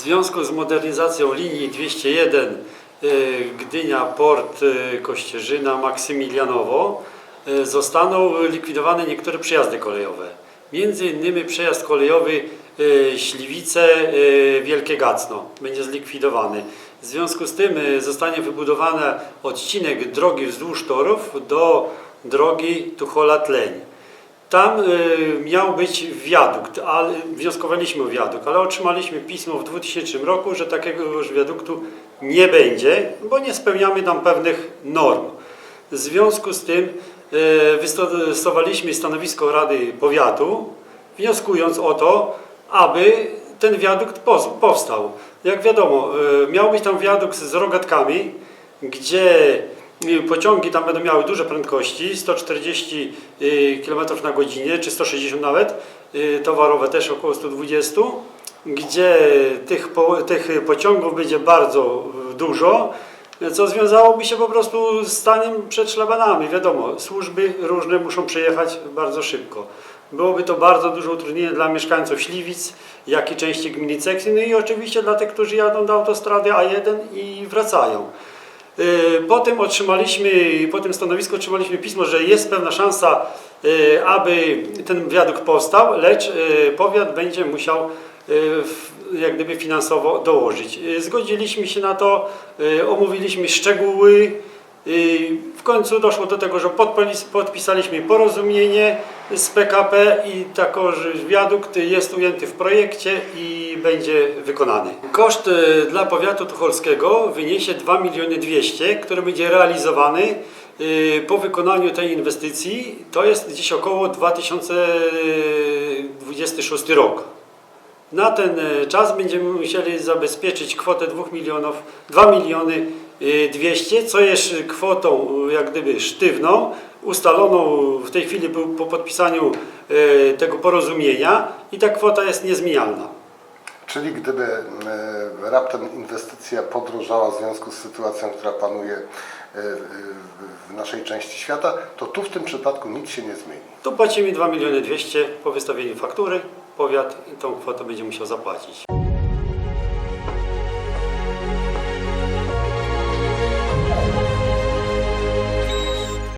związku z modernizacją linii 201 y, Gdynia Port y, Kościerzyna Maksymilianowo y, zostaną likwidowane niektóre przejazdy kolejowe. Między innymi przejazd kolejowy Śliwice Wielkie Gacno będzie zlikwidowany. W związku z tym zostanie wybudowany odcinek drogi wzdłuż torów do drogi Tuchola-Tleń. Tam y, miał być wiadukt, ale wnioskowaliśmy o wiadukt, ale otrzymaliśmy pismo w 2000 roku, że takiego już wiaduktu nie będzie, bo nie spełniamy tam pewnych norm. W związku z tym y, wystosowaliśmy stanowisko Rady Powiatu, wnioskując o to, aby ten wiadukt powstał. Jak wiadomo, y, miał być tam wiadukt z rogatkami, gdzie y, pociągi tam będą miały duże prędkości, 140 km na godzinę, czy 160 nawet, y, towarowe też około 120, gdzie tych, tych pociągów będzie bardzo y, dużo, co związałoby się po prostu z staniem przed szlabanami. Wiadomo, służby różne muszą przejechać bardzo szybko. Byłoby to bardzo duże utrudnienie dla mieszkańców Śliwic, jak i części gminy Ceksy, no i oczywiście dla tych, którzy jadą do autostrady A1 i wracają. Y, Potem otrzymaliśmy, po tym stanowisku otrzymaliśmy pismo, że jest pewna szansa, y, aby ten wiadukt powstał, lecz y, powiat będzie musiał jak gdyby finansowo dołożyć. Zgodziliśmy się na to, omówiliśmy szczegóły. W końcu doszło do tego, że podpisaliśmy porozumienie z PKP i tako, że wiadukt jest ujęty w projekcie i będzie wykonany. Koszt y, dla powiatu tucholskiego wyniesie 2 miliony 200, który będzie realizowany y, po wykonaniu tej inwestycji. To jest gdzieś około 2026 rok. Na ten czas będziemy musieli zabezpieczyć kwotę 2 milionów, 2 miliony 200, co jest kwotą e, jak gdyby sztywną, ustaloną w tej chwili po po podpisaniu e, tego porozumienia i ta kwota jest niezmienialna. Czyli gdyby e, raptem inwestycja podrożała w związku z sytuacją, która panuje w naszej części świata, to tu w tym przypadku nic się nie zmieni. Tu płacimy 2 miliony 200 po wystawieniu faktury, powiat tą kwotę będzie musiał zapłacić.